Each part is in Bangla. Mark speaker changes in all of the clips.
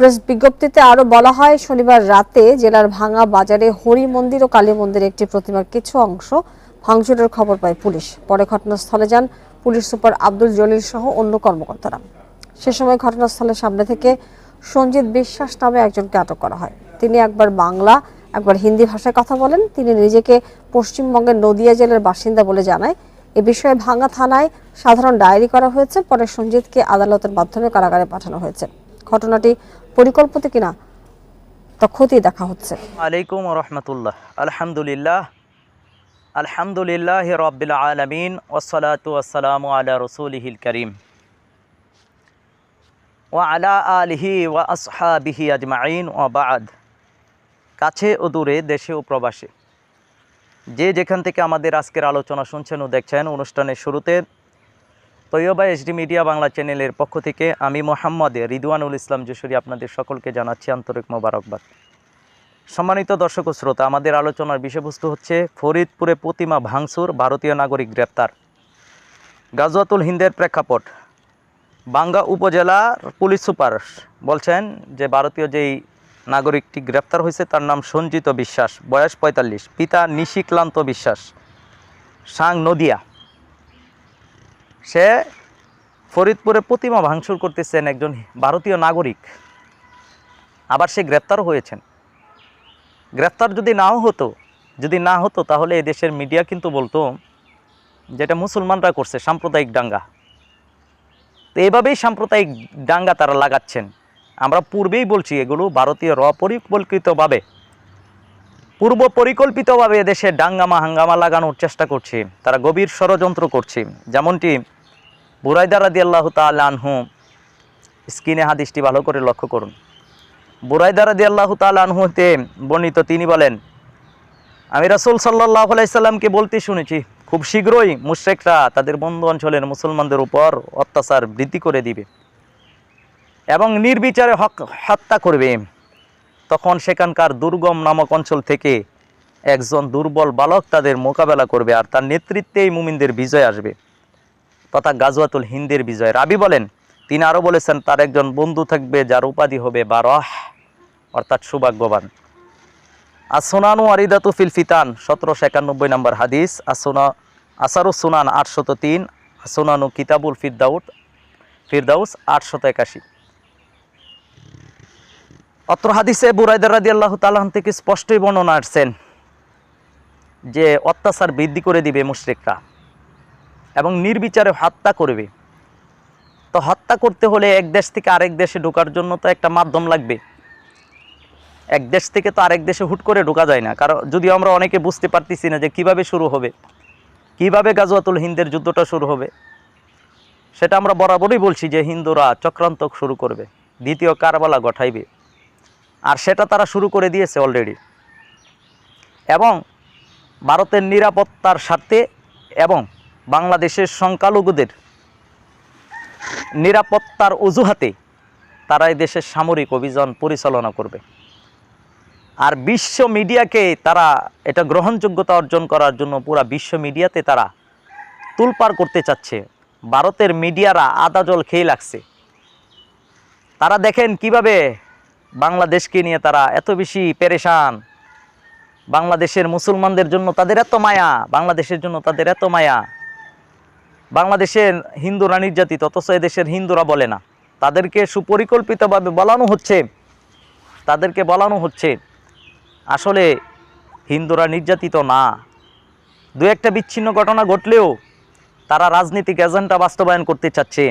Speaker 1: প্রেস বিজ্ঞপ্তিতে আরও বলা হয়, শনিবার রাতে জেলার ভাঙা বাজারে হরি মন্দির ও কালী মন্দিরের একটি প্রতিমার কিছু অংশ ভাঙচুরের খবর পায় পুলিশ। পরে ঘটনাস্থলে যান পুলিশ সুপার আব্দুল জলিল সহ অন্য কর্মকর্তারা। সে সময় ঘটনাস্থলের সামনে থেকে সঞ্জিত বিশ্বাস নামে একজনকে আটক করা হয়। তিনি একবার বাংলা, একবার হিন্দি ভাষায় কথা বলেন। তিনি নিজেকে পশ্চিমবঙ্গের নদিয়া জেলার বাসিন্দা বলে জানায়। এ বিষয়ে ভাঙ্গা থানায় সাধারণ ডায়েরি করা হয়েছে। পরে সঞ্জিতকে আদালতের মাধ্যমে কারাগারে পাঠানো হয়েছে। ঘটনাটি পরিকল্পিত কিনা, তা খতিয়ে দেখা হচ্ছে।
Speaker 2: আলাইকুম রহমতুল্লাহ আলহামদুলিল্লাহ আলহামদুলিল্লাহ রব্বিল আলমিন ওসলাতু আসসালামু আলা রসুলিহিল করিম। ও আলা আলিহি ওয়া আসহাবিহি আজমাইন ও বাদ। কাছে ও দূরে, দেশে ও প্রবাসে। যে যেখান থেকে আমাদের আজকের আলোচনা শুনছেন ও দেখছেন, অনুষ্ঠানের শুরুতে তৈয়বা এসডি মিডিয়া বাংলা চ্যানেলের পক্ষ থেকে আমি মোহাম্মদ রিদওয়ানুল ইসলাম যশোরী আপনাদের সকলকে জানাচ্ছি আন্তরিক মোবারকবাদ। সম্মানিত দর্শক ও শ্রোতা, আমাদের আলোচনার বিষয়বস্তু হচ্ছে ফরিদপুরে প্রতিমা ভাঙচুর, ভারতীয় নাগরিক গ্রেপ্তার। গাজওয়াতুল হিন্দের প্রেক্ষাপট, বাঙ্গা উপজেলার পুলিশ সুপার বলছেন যে ভারতীয় যেই নাগরিকটি গ্রেপ্তার হয়েছে তার নাম সঞ্জিত বিশ্বাস, বয়স পঁয়তাল্লিশ, পিতা নিশিক্লান্ত বিশ্বাস, সাং নদিয়া। সে ফরিদপুরে প্রতিমা ভাঙচুর করতেছেন একজন ভারতীয় নাগরিক। আবার সে গ্রেপ্তারও হয়েছেন। গ্রেপ্তার যদি নাও হতো, যদি না হতো, তাহলে এদেশের মিডিয়া কিন্তু বলতো যেটা মুসলমানরা করছে, সাম্প্রদায়িক দাঙ্গা। তো এভাবেই সাম্প্রদায়িক দাঙ্গা তারা লাগাচ্ছেন। আমরা পূর্বেই বলছি এগুলো ভারতীয় পরিকল্পিতভাবে পূর্ব পরিকল্পিতভাবে এদেশে ডাঙ্গামা হাঙ্গামা লাগানোর চেষ্টা করছে। তারা গভীর ষড়যন্ত্র করছে। যেমনটি বুরাইদা রাদি আল্লাহ তালহু স্ক্রিনে হাদিসটি ভালো করে লক্ষ্য করুন। বুরাইদা রাদি আল্লাহ তালহুতে বর্ণিত তিনি বলেন, আমি রাসুল সাল্লাহ আলাইসাল্লামকে বলতে শুনেছি, খুব শীঘ্রই মুশ্রেকরা তাদের বন্ধু অঞ্চলের মুসলমানদের উপর অত্যাচার বৃদ্ধি করে দিবে এবং নির্বিচারে হক হত্যা করবে। তখন সেখানকার দুর্গম নামক অঞ্চল থেকে একজন দুর্বল বালক তাদের মোকাবেলা করবে আর তার নেতৃত্বেই মুমিনদের বিজয় আসবে। তথা গাজওয়াতুল হিন্দের বিজয়। রাবি বলেন, তিনি আরও বলেছেন, তার একজন বন্ধু থাকবে যার উপাধি হবে বারহ, অর্থাৎ সৌভাগ্যবান। আসোনানু আরিদাতু ফিল ফিতান, সতেরোশো একানব্বই নম্বর হাদিস, আসোনা, আসারু সুনান আটশত তিন, আসোনানু কিতাবুল ফিরদাউট ফিরদাউস আটশত একাশি। অত্র হাদিসে বুরাইদার রাদি আল্লাহ তালাহন থেকে স্পষ্টই বর্ণনা আসছেন যে অত্যাচার বৃদ্ধি করে দিবে মুশরিকরা। এবং নির্বিচারে হত্যা করবে। তো হত্যা করতে হলে এক দেশ থেকে আরেক দেশে ঢোকার জন্য তো একটা মাধ্যম লাগবে। এক দেশ থেকে তো আরেক দেশে হুট করে ঢোকা যায় না। কারণ যদিও আমরা অনেকে বুঝতে পারতেছি না যে কীভাবে শুরু হবে। কীভাবে গাজওয়াতুল হিন্দের যুদ্ধটা শুরু হবে। সেটা আমরা বরাবরই বলছি যে হিন্দুরা চক্রান্ত শুরু করবে, দ্বিতীয় কারবালা গঠাইবে। আর সেটা তারা শুরু করে দিয়েছে অলরেডি এবং ভারতের নিরাপত্তার স্বার্থে এবং বাংলাদেশের সংখ্যালঘুদের নিরাপত্তার অজুহাতে তারা দেশের সামরিক অভিযান পরিচালনা করবে। আর বিশ্ব মিডিয়াকে তারা এটা গ্রহণযোগ্যতা অর্জন করার জন্য পুরা বিশ্ব মিডিয়াতে তারা তুলপার করতে চাচ্ছে। ভারতের মিডিয়ারা আদা জল খেয়ে লাগছে। তারা দেখেন কীভাবে বাংলাদেশকে নিয়ে তারা এত বেশি পেরেশান। বাংলাদেশের মুসলমানদের জন্য তাদের এত মায়া, বাংলাদেশের জন্য তাদের এত মায়া। বাংলাদেশের হিন্দুরা নির্যাতিত অথচ এদেশের হিন্দুরা বলে না। তাদেরকে সুপরিকল্পিতভাবে বলানো হচ্ছে, তাদেরকে বলানো হচ্ছে, আসলে হিন্দুরা নির্যাতিত না। দু একটা বিচ্ছিন্ন ঘটনা ঘটলেও তারা রাজনীতিক এজেন্ডা বাস্তবায়ন করতে চাচ্ছে।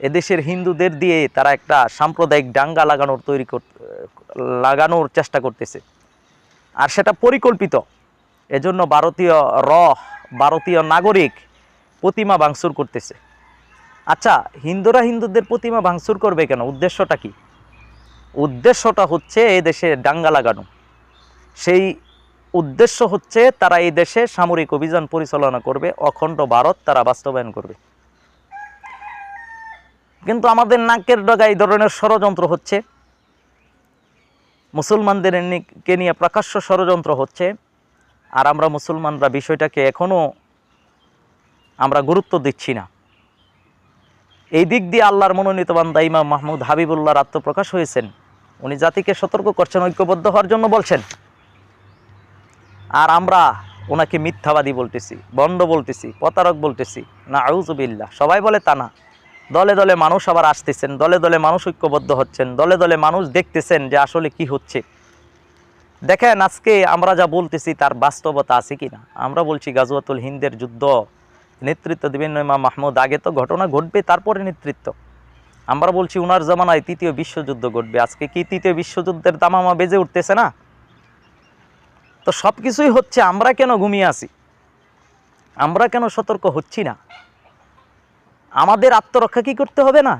Speaker 2: এদেশের হিন্দুদের দিয়ে তারা একটা সাম্প্রদায়িক দাঙ্গা লাগানোর তৈরি কর, লাগানোর চেষ্টা করতেছে। আর সেটা পরিকল্পিত। এজন্য ভারতীয় র ভারতীয় নাগরিক প্রতিমা ভাঙচুর করতেছে। আচ্ছা হিন্দুরা হিন্দুদের প্রতিমা ভাঙচুর করবে কেন? উদ্দেশ্যটা কি? উদ্দেশ্যটা হচ্ছে এই দেশে ডাঙ্গা লাগানো। সেই উদ্দেশ্য হচ্ছে তারা এই দেশে সামরিক অভিযান পরিচালনা করবে, অখণ্ড ভারত তারা বাস্তবায়ন করবে। কিন্তু আমাদের নাকের ডগা এই ধরনের ষড়যন্ত্র হচ্ছে। মুসলমানদের কে নিয়ে প্রকাশ্য ষড়যন্ত্র হচ্ছে। আর আমরা মুসলমানরা বিষয়টাকে এখনও আমরা গুরুত্ব দিচ্ছি না। এই দিক দিয়ে আল্লাহর মনোনীত বান্দা ইমাম মাহমুদ হাবিবুল্লাহর আত্মপ্রকাশ হয়েছেন। উনি জাতিকে সতর্ক করছেন, ঐক্যবদ্ধ হওয়ার জন্য বলছেন। আর আমরা ওনাকে মিথ্যাবাদী বলতেছি বন্ড বলতেছি, প্রতারক বলতেছি। না আউজুবিল্লাহ সবাই বলে তা না। দলে দলে মানুষ আবার আসতেছেন, দলে দলে মানুষ ঐক্যবদ্ধ হচ্ছেন, দলে দলে মানুষ দেখতেছেন যে আসলে কি হচ্ছে। দেখেন, আজকে আমরা যা বলতেছি তার বাস্তবতা আছে কি না আমরা বলছি গাজওয়াতুল হিন্দের যুদ্ধ নেতৃত্ব দেবেন ইমাম মাহমুদ। আগে তো ঘটনা ঘটবে, তারপরে নেতৃত্ব। আমরা বলছি, উনার জামানায় তৃতীয় বিশ্বযুদ্ধ ঘটবে। আজকে কি তৃতীয় বিশ্বযুদ্ধের দামামা বেজে উঠতেছে না? তো সব কিছুই হচ্ছে, আমরা কেন ঘুমিয়ে আছি? আমরা কেন সতর্ক হচ্ছি না? আমাদের আত্মরক্ষা কি করতে হবে না?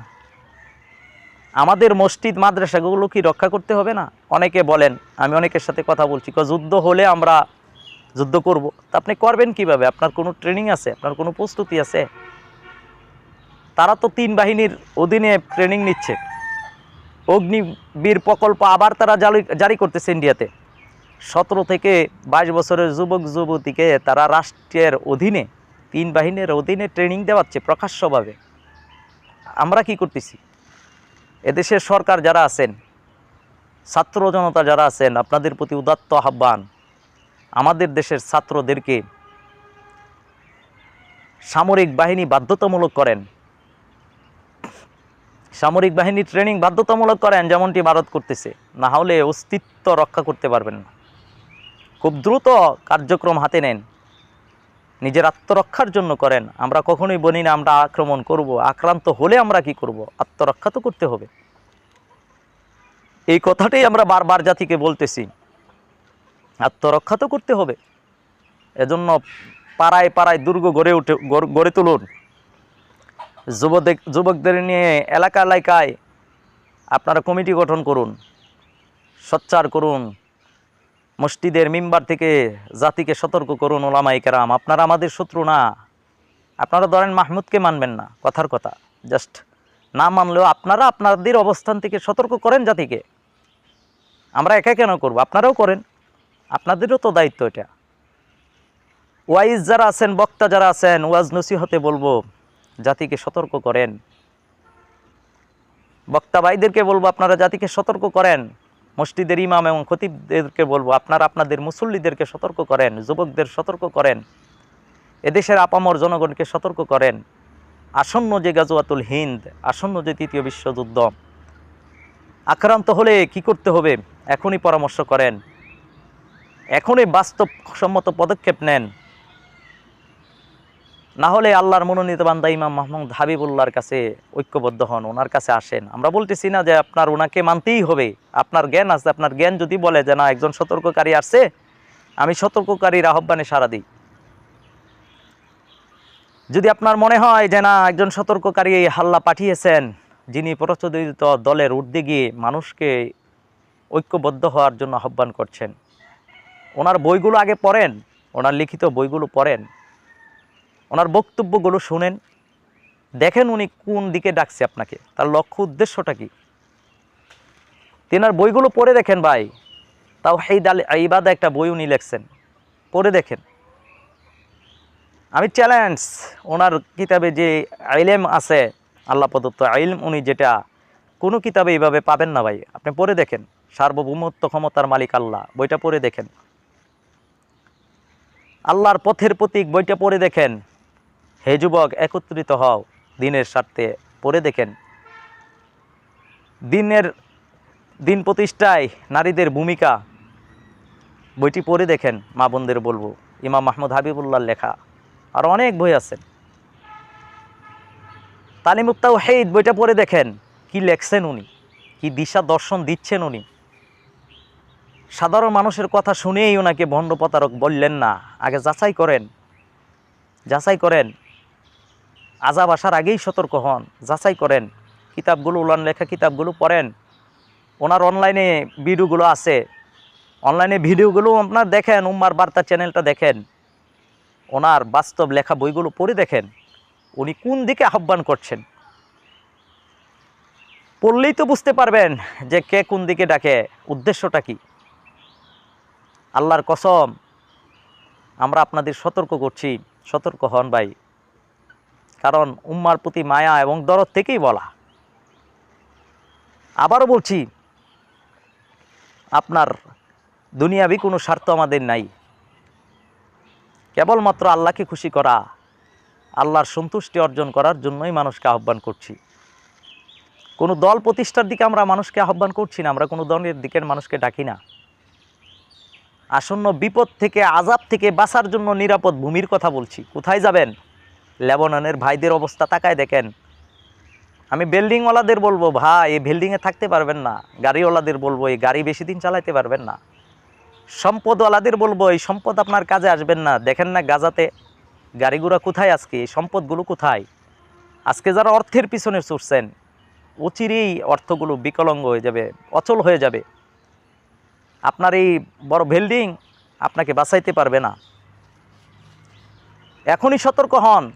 Speaker 2: আমাদের মসজিদ, মাদ্রাসাগুলো কি রক্ষা করতে হবে না? অনেকে বলেন, আমি অনেকের সাথে কথা বলছি যুদ্ধ হলে আমরা যুদ্ধ করব। তা আপনি করবেন কীভাবে? আপনার কোনো ট্রেনিং আছে? আপনার কোনো প্রস্তুতি আছে? তারা তো তিন বাহিনীর অধীনে ট্রেনিং নিচ্ছে। অগ্নিবীর প্রকল্প আবার তারা জারি করতেছে ইন্ডিয়াতে। সতেরো থেকে বাইশ বছরের যুবক, যুবতীকে তারা রাষ্ট্রের অধীনে, তিন বাহিনীর অধীনে ট্রেনিং দেওয়াচ্ছে প্রকাশ্যভাবে। আমরা কি করতেছি? এদেশের সরকার যারা আছেন, ছাত্র জনতা যারা আছেন, আপনাদের প্রতি উদাত্ত আহ্বান। আমাদের দেশের ছাত্রদেরকে সামরিক বাহিনী বাধ্যতামূলক করেন। সামরিক বাহিনী ট্রেনিং বাধ্যতামূলক করেন, যেমনটি ভারত করতেছে। না হলে অস্তিত্ব রক্ষা করতে পারবেন না। খুব দ্রুত কার্যক্রম হাতে নেন। নিজের আত্মরক্ষার জন্য করেন। আমরা কখনোই বলি না, আমরা আক্রমণ করব। আক্রান্ত হলে আমরা কি করব? আত্মরক্ষা তো করতে হবে। এই কথাটাই আমরা বারবার জাতিকে বলতেছি। আত্মরক্ষা তো করতে হবে। এজন্য পাড়ায় পাড়ায় দুর্গ গড়ে উঠে গড়- তুলুন। যুবদের যুবকদের নিয়ে এলাকা এলাকায় আপনারা কমিটি গঠন করুন, সচ্চার করুন, মসজিদের মিম্বার থেকে জাতিকে সতর্ক করুন ওলামাই কেরাম। আপনারা আমাদের শত্রু না। আপনারা ধরেন মাহমুদকে মানবেন না, কথার কথা। জাস্ট না মানলেও আপনারা আপনাদের অবস্থান থেকে সতর্ক করেন জাতিকে। আমরা একা কেন করব? আপনারাও করেন। আপনাদেরও তো দায়িত্ব এটা। ওয়াইজ যারা আছেন, বক্তা যারা আছেন, ওয়াজ নসিহতে বলব, জাতিকে সতর্ক করেন। বক্তা ভাইদেরকে বলব, আপনারা জাতিকে সতর্ক করেন। মসজিদের ইমাম এবং খতিবদেরকে বলব, আপনারা আপনাদের মুসল্লিদেরকে সতর্ক করেন, যুবকদের সতর্ক করেন। এদেশের আপামর জনগণকে সতর্ক করেন। আসন্ন যে গাজওয়াতুল হিন্দ, আসন্ন যে তৃতীয় বিশ্বযুদ্ধ, আক্রান্ত হলে কি করতে হবে? এখনই পরামর্শ করেন। এখনই বাস্তবসম্মত পদক্ষেপ নেন। না হলে আল্লাহর মনোনীত বান্দা ইমাম মাহমুদ হাবিবুল্লাহর কাছে ঐক্যবদ্ধ হন, ওনার কাছে আসেন। আমরা বলতেছি না যে আপনার ওনাকে মানতেই হবে। আপনার জ্ঞান আছে, আপনার জ্ঞান যদি বলে যে না, একজন সতর্ককারী আসছে, আমি সতর্ককারীর আহ্বানে সাড়া দিই। যদি আপনার মনে হয় যে না, একজন সতর্ককারী এই হাল্লা পাঠিয়েছেন, যিনি প্রচলিত দলের ঊর্ধ্বে গিয়ে মানুষকে ঐক্যবদ্ধ হওয়ার জন্য আহ্বান করছেন। ওনার বইগুলো আগে পড়েন, ওনার লিখিত বইগুলো পড়েন। ওনার বক্তব্যগুলো শুনেন, দেখেন উনি কোন দিকে ডাকছে আপনাকে, তার লক্ষ্য উদ্দেশ্যটা কি? তেনার বইগুলো পড়ে দেখেন ভাই তাও হেইদ আল ইবাদা একটা বই উনি লেখছেন, পড়ে দেখেন। আমি চ্যালেঞ্জ ওনার কিতাবে যে আইলেম আছে, আল্লাহ প্রদত্ত আইলম উনি যেটা, কোনো কিতাবে এইভাবে পাবেন না ভাই, আপনি পড়ে দেখেন, সার্বভৌমত্ব ক্ষমতার মালিক আল্লাহ, বইটা পড়ে দেখেন। আল্লাহর পথের প্রতীক বইটা পড়ে দেখেন। হে যুবক, একত্রিত হও, দিনের স্বার্থে পড়ে দেখেন। দিনের, দিন প্রতিষ্ঠায় নারীদের ভূমিকা, বইটি পড়ে দেখেন, মা বোনদের বলব। ইমাম মাহমুদ হাবিবুল্লাহর লেখা। আর অনেক বই আছে। তালিমুত্তাও হেদ বইটা পড়ে দেখেন, কি লেখছেন উনি, কি দিশা দর্শন দিচ্ছেন উনি। সাধারণ মানুষের কথা শুনেই ওনাকে ভণ্ড প্রতারক বললেন না। আগে যাচাই করেন। যাচাই করেন। আজাব আসার আগেই সতর্ক হন। যাচাই করেন। কিতাবগুলো, উলান লেখা কিতাবগুলো পড়েন। ওনার অনলাইনে ভিডিওগুলো আছে। অনলাইনে ভিডিওগুলো আপনার দেখেন, উম্মার বার্তা চ্যানেলটা দেখেন। ওনার বাস্তব লেখা বইগুলো পড়ে দেখেন। উনি কোন দিকে আহ্বান করছেন? পড়লেই তো বুঝতে পারবেন যে কে কোন দিকে ডাকে। উদ্দেশ্যটা কি? আল্লাহর কসম, আমরা আপনাদের সতর্ক করছি। সতর্ক হন ভাই। কারণ উম্মার প্রতি মায়া এবং দরদ থেকেই বলা। আবারও বলছি, আপনার দুনিয়াবি কোনো স্বার্থ আমাদের নাই। কেবলমাত্র আল্লাহকে খুশি করা, আল্লাহর সন্তুষ্টি অর্জন করার জন্যই মানুষকে আহ্বান করছি। কোনো দল প্রতিষ্ঠার দিকে আমরা মানুষকে আহ্বান করছি না, আমরা কোনো দলের দিকের মানুষকে ডাকি না। আসন্ন বিপদ থেকে আজাব থেকে বাঁচার জন্য নিরাপদ ভূমির কথা বলছি। কোথায় যাবেন? লেবাননের ভাইদের অবস্থা তাকায় দেখেন। আমি বিল্ডিংওয়ালাদের বলব, ভাই, এই বিল্ডিংয়ে থাকতে পারবেন না। গাড়িওয়ালাদের বলব, এই গাড়ি বেশি দিন চালাতে পারবেন না। সম্পদওয়ালাদের বলব, এই সম্পদ আপনার কাজে আসবেন না। দেখেন না গাজাতে, গাড়িগুড়া কোথায় আজকে? এই সম্পদগুলো কোথায়? আজকে যারা অর্থের পিছনে ছুটছেন, অচিরেই অর্থগুলো বিকলঙ্গ হয়ে যাবে, অচল হয়ে যাবে। আপনার এই বড় বিল্ডিং আপনাকে বাঁচাইতে পারবে না। এখনই সতর্ক হন।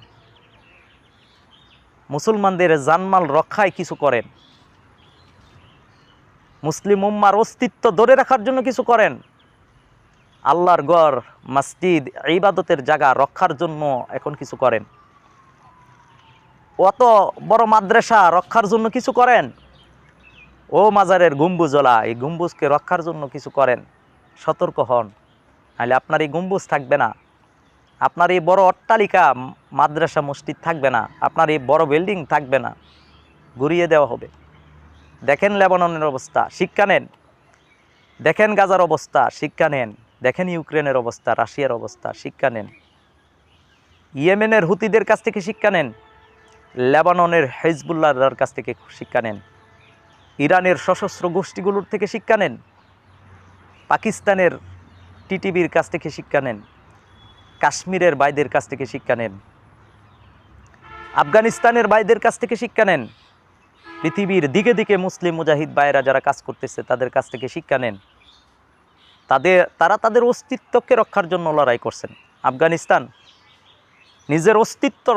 Speaker 2: মুসলমানদের জানমাল রক্ষায় কিছু করেন। মুসলিম উম্মার অস্তিত্ব ধরে রাখার জন্য কিছু করেন। আল্লাহর গড় মসজিদ, ইবাদতের জায়গা রক্ষার জন্য এখন কিছু করেন। অত বড় মাদ্রাসা রক্ষার জন্য কিছু করেন। ও মাজারের গম্বুজলা এই গম্বুজকে রক্ষার জন্য কিছু করেন, সতর্ক হন। নাহলে আপনার এই গম্বুজ থাকবে না। আপনার এই বড় অট্টালিকা মাদ্রাসা, মসজিদ থাকবে না। আপনার এই বড় বিল্ডিং থাকবে না। ঘুরিয়ে দেওয়া হবে। দেখেন লেবাননের অবস্থা, শিক্ষা নেন। দেখেন গাজার অবস্থা, শিক্ষা নেন। দেখেন ইউক্রেনের অবস্থা, রাশিয়ার অবস্থা, শিক্ষা নেন। ইয়েমেনের হুতিদের কাছ থেকে শিক্ষা নেন। লেবাননের হেজবুল্লাহর কাছ থেকে শিক্ষা নেন। ইরানের সশস্ত্র গোষ্ঠীগুলোর থেকে শিক্ষা নেন। পাকিস্তানের টিটিভির কাছ থেকে শিক্ষা নেন। কাশ্মীরের বাইদের কাছ থেকে শিক্ষা নেন। আফগানিস্তানের বাইদের কাছ থেকে শিক্ষা নেন। পৃথিবীর দিকে দিকে মুসলিম মুজাহিদ ভাইয়েরা যারা কাজ করতেছে, তাদের কাছ থেকে শিক্ষা নেন। তাদের, তারা তাদের অস্তিত্বকে রক্ষার জন্য লড়াই করছেন। আফগানিস্তান নিজের অস্তিত্ব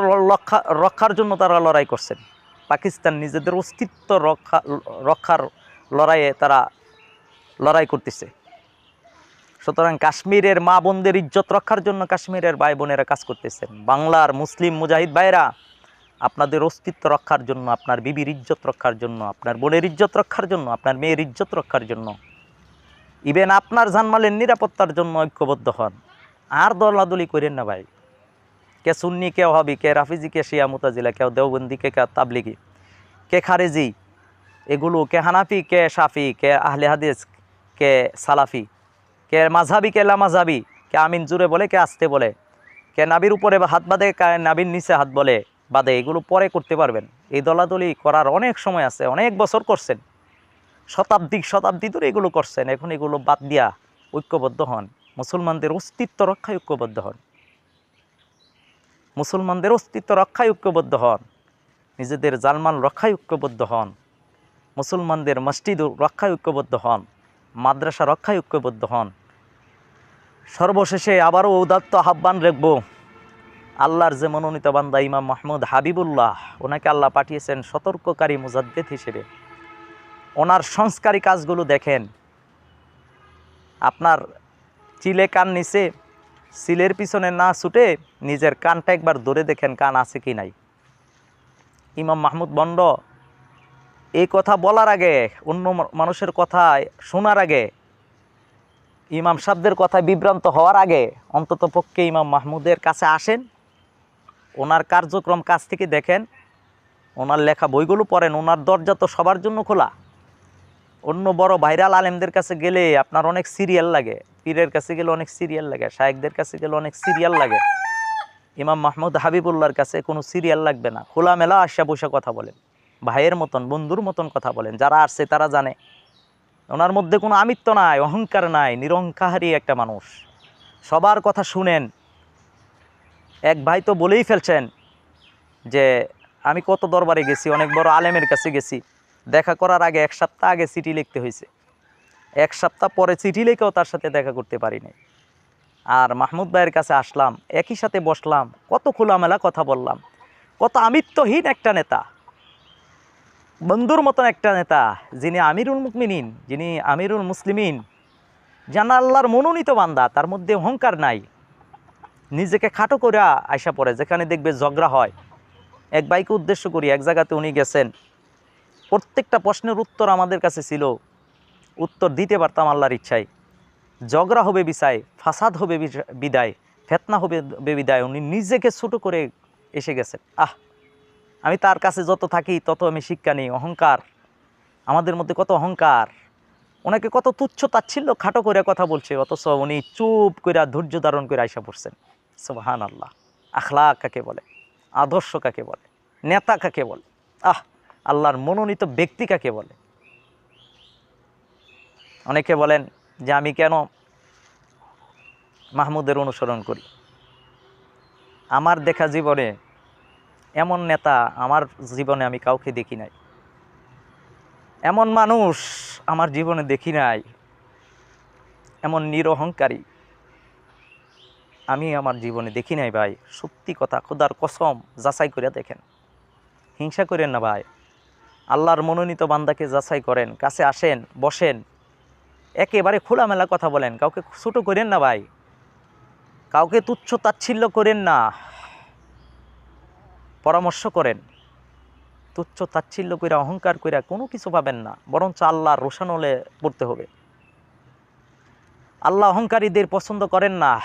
Speaker 2: রক্ষার জন্য তারা লড়াই করছেন। পাকিস্তান নিজেদের অস্তিত্ব রক্ষা, রক্ষার লড়াইয়ে তারা লড়াই করতেছে। সুতরাং কাশ্মীরের মা বোনদের ইজ্জত রক্ষার জন্য কাশ্মীরের ভাই বোনেরা কাজ করতেছেন। বাংলার মুসলিম মুজাহিদ ভাইরা আপনাদের অস্তিত্ব রক্ষার জন্য, আপনার বিবির ইজ্জত রক্ষার জন্য, আপনার বোনের ইজ্জত রক্ষার জন্য, আপনার মেয়ের ইজ্জত রক্ষার জন্য, ইভেন আপনার জানমালের নিরাপত্তার জন্য ঐক্যবদ্ধ হন। আর দলাদলি করেন না ভাই। কে সুন্নি, কে ওহাবি, কে রাফিজি, কে শিয়া, মুতাজিলা কেউ দেওবন্দি, কে কে তাবলিগি, কে খারেজি, এগুলো কে হানাফি, কে শাফি, কে আহলে হাদিস, কে সালাফি, কে মাঝাবি কে লামাঝাবি কে আমিন জুড়ে বলে, কে আসতে বলে, কে নাবির উপরে হাত বাঁধে, কে নাবির নিচে হাত বলে বাদে এগুলো পরে করতে পারবেন। এই দলাদলি করার অনেক সময় আছে, অনেক বছর করছেন, শতাব্দী শতাব্দী ধরে এগুলো করছেন, এখন এগুলো বাদ দিয়া ঐক্যবদ্ধ হন, মুসলমানদের অস্তিত্ব রক্ষায় ঐক্যবদ্ধ হন। মুসলমানদের অস্তিত্ব রক্ষায় ঐক্যবদ্ধ হন। নিজেদের জালমান রক্ষায় ঐক্যবদ্ধ হন। মুসলমানদের মসজিদ রক্ষায় ঐক্যবদ্ধ হন। মাদ্রাসা রক্ষায় ঐক্যবদ্ধ হন। সর্বশেষে আবারও উদাত্ত আহ্বান রাখব, আল্লাহর যে মনোনীত বান্দা ইমাম মাহমুদ হাবিবুল্লাহ, ওনাকে আল্লাহ পাঠিয়েছেন সতর্ককারী মুজাদ্দেদ হিসেবে। ওনার সংস্কারী কাজগুলো দেখেন। আপনার চিলে কান নিচে সিলের পিছনে না ছুটে নিজের কানটা একবার ধরে দেখেন কান আছে কি নাই। ইমাম মাহমুদ বন্ড, এই কথা বলার আগে, অন্য মানুষের কথা শোনার আগে, ইমাম সাহেবদের কথায় বিভ্রান্ত হওয়ার আগে অন্তত পক্ষে ইমাম মাহমুদের কাছে আসেন। ওনার কার্যক্রম কাছ থেকে দেখেন, ওনার লেখা বইগুলো পড়েন, ওনার দরজা তো সবার জন্য খোলা। অন্য বড় ভাইরাল আলেমদের কাছে গেলে আপনার অনেক সিরিয়াল লাগে। পীরের কাছে গেলে অনেক সিরিয়াল লাগে শায়েকদের কাছে গেলে অনেক সিরিয়াল লাগে। ইমাম মাহমুদ হাবিবুল্লাহর কাছে কোনো সিরিয়াল লাগবে না। খোলামেলা আসা বসে কথা বলেন, ভাইয়ের মতন, বন্ধুর মতন কথা বলেন, যারা আসছে তারা জানে। ওনার মধ্যে কোনো আমিত্ব নাই, অহংকার নাই নিরঙ্কারী একটা মানুষ। সবার কথা শুনেন। এক ভাই তো বলেই ফেলছেন যে, আমি কত দরবারে গেছি, অনেক বড় আলেমের কাছে গেছি। দেখা করার আগে এক সপ্তাহ আগে চিঠি লিখতে হয়েছে। এক সপ্তাহ পরে চিঠি লিখেও তার সাথে দেখা করতে পারিনি। আর মাহমুদ ভাইয়ের কাছে আসলাম, একই সাথে বসলাম, কত খোলামেলা কথা বললাম। কত আমিত্বহীন একটা নেতা। বন্ধুর মতন একটা নেতা, যিনি আমিরুল মুকমিনিন, যিনি আমিরুল মুসলিমিন। জানা আল্লাহর মনোনীত বান্দা, তার মধ্যে অহংকার নাই। নিজেকে খাটো করে আয়সা পড়ে, যেখানে দেখবে ঝগড়া হয়। এক বাইকে উদ্দেশ্য করি, এক জায়গাতে উনি গেছেন। প্রত্যেকটা প্রশ্নের উত্তর আমাদের কাছে ছিল উত্তর দিতে পারতাম আল্লাহর ইচ্ছায়। ঝগড়া হবে বিছায় ফাসাদ হবে বিদায়, ফেতনা হবে বিদায়, উনি নিজেকে ছোট করে এসে গেছেন আহ, আমি তার কাছে যত থাকি তত আমি শিক্ষা নিই, অহংকার। আমাদের মধ্যে কত অহংকার। ওনাকে কত তুচ্ছ তাচ্ছিল্য খাটো করে কথা বলছে, অথচ উনি চুপ করে ধৈর্য ধারণ করে আইসা পড়ছেন। সুবাহান আল্লাহ আখলা কাকে বলে? আদর্শ কাকে বলে? নেতা কাকে বলে? আহ, আল্লাহর মনোনীত ব্যক্তি কাকে বলে? অনেকে বলেন যে আমি কেন মাহমুদের অনুসরণ করি? আমার দেখা জীবনে এমন নেতা আমার জীবনে আমি কাউকে দেখি নাই। এমন মানুষ আমার জীবনে দেখি নাই। এমন নিরহংকারী আমি আমার জীবনে দেখি নাই ভাই। সত্যি কথা, খোদার কসম, যাচাই করে দেখেন। হিংসা করেন না ভাই। আল্লাহর মনোনীত বান্দাকে যাচাই করেন, কাছে আসেন, বসেন। একেবারে খোলামেলা কথা বলেন। কাউকে ছোটো করেন না ভাই। কাউকে তুচ্ছ তাচ্ছিল্য করেন না। পরামর্শ করেন। তুচ্ছ তাচ্ছিল্য করে অহংকার করে কোনো কিছু পাবেন না। বরঞ্চ আল্লাহর রোশানলে পড়তে হবে। আল্লাহ অহংকারীদের পছন্দ করেন না।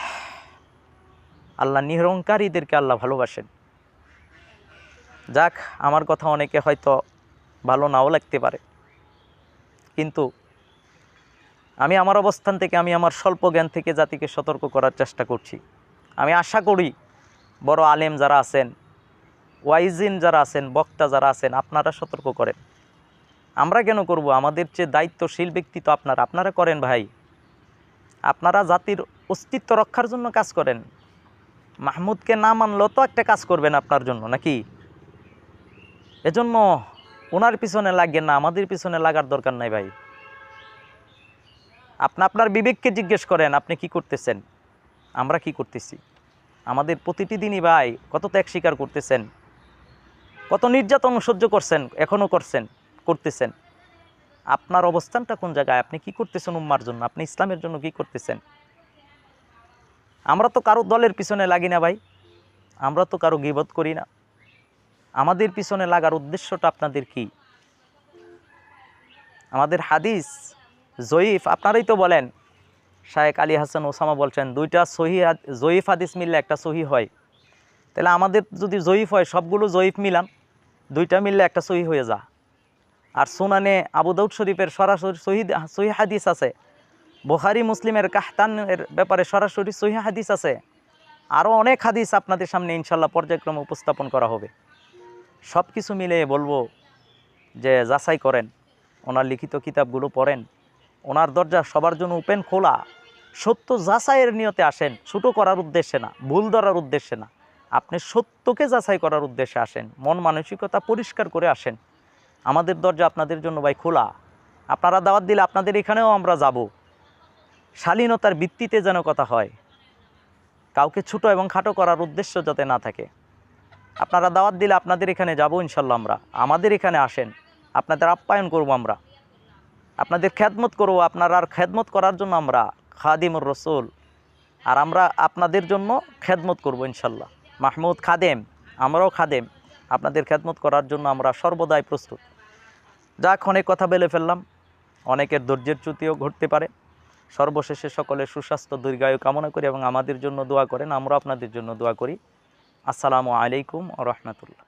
Speaker 2: আল্লাহ নিরহংকারীদেরকে আল্লাহ ভালোবাসেন। যাক, আমার কথা অনেকে হয়তো ভালো নাও লাগতে পারে। কিন্তু আমি আমার অবস্থান থেকে, আমি আমার স্বল্প জ্ঞান থেকে জাতিকে সতর্ক করার চেষ্টা করছি। আমি আশা করি বড় আলেম যারা আছেন, ওয়াইজিন যারা আছেন, বক্তা যারা আছেন, আপনারা সতর্ক করেন। আমরা কেন করব? আমাদের যে দায়িত্বশীল ব্যক্তি তো আপনারা। আপনারা করেন ভাই। আপনারা জাতির অস্তিত্ব রক্ষার জন্য কাজ করেন। মাহমুদকে না মানলেও তো একটা কাজ করবেন আপনার জন্য, নাকি? এজন্য ওনার পিছনে লাগেন না, আমাদের পিছনে লাগার দরকার নাই ভাই। আপনি, আপনার বিবেককে জিজ্ঞেস করেন, আপনি কি করতেছেন? আমরা কি করতেছি? আমাদের প্রতিটি দিনই ভাই কত ত্যাগ স্বীকার করতেছেন, কত নির্যাতন সহ্য করছেন, এখনও করছেন, করতেছেন। আপনার অবস্থানটা কোন জায়গায়? আপনি কি করতেছেন উম্মার জন্য? আপনি ইসলামের জন্য কি করতেছেন? আমরা তো কারও দলের পিছনে লাগি না ভাই। আমরা তো কারও গিবত করি না। আমাদের পিছনে লাগার উদ্দেশ্যটা আপনাদের কি? আমাদের হাদিস জয়ীফ, আপনারাই তো বলেন। শায়েক আলী হাসান, ওসামা বলছেন, দুইটা সহি জয়ীফ হাদিস মিললে একটা সহি হয়। তাহলে আমাদের যদি জয়ীফ হয়, সবগুলো জয়ীফ মিলান দুইটা মিললে একটা সহি হয়ে যা। আর সুনানে আবু দাউদ শরীফের সরাসরি সহি সহি হাদিস আছে। বুখারি মুসলিমের কাহতানের ব্যাপারে সরাসরি সহি হাদিস আছে। আরও অনেক হাদিস আপনাদের সামনে ইনশাল্লাহ পর্যায়ক্রমে উপস্থাপন করা হবে। সব কিছু মিলে বলব যে যাচাই করেন, ওনার লিখিত কিতাবগুলো পড়েন। ওনার দরজা সবার জন্য ওপেন, খোলা। সত্য যাচাইয়ের নিয়তে আসেন, ছোটো করার উদ্দেশ্যে না, ভুল ধরার উদ্দেশ্যে না। আপনি সত্যকে যাচাই করার উদ্দেশ্যে আসেন, মন মানসিকতা পরিষ্কার করে আসেন। আমাদের দরজা আপনাদের জন্য ভাই খোলা। আপনারা দাওয়াত দিলে আপনাদের এখানেও আমরা যাব। শালীনতার ভিত্তিতে যেন কথা হয়। কাউকে ছোটো এবং খাটো করার উদ্দেশ্য যাতে না থাকে। আপনারা দাওয়াত দিলে আপনাদের এখানে যাব ইনশাল্লাহ আমরা। আমাদের এখানে আসেন। আপনাদের আপ্যায়ন করব আমরা। আপনাদের খেদমত করব, আপনার আর খেদমত করার জন্য আমরা খাদিমুর রসুল। আর আমরা আপনাদের জন্য খেদমত করব ইনশাল্লাহ। মাহমুদ খাদেম, আমরাও খাদেম। আপনাদের খেদমত করার জন্য আমরা সর্বদাই প্রস্তুত। যাক, অনেক কথা বলে ফেললাম। অনেকের ধৈর্যের চ্যুতিও ঘটতে পারে। সর্বশেষে সকলের সুস্বাস্থ্য, দীর্ঘায়ু কামনা করি এবং আমাদের জন্য দোয়া করেন। আমরা আপনাদের জন্য দোয়া করি। আসসালামু আলাইকুম রহমতুল্লাহ।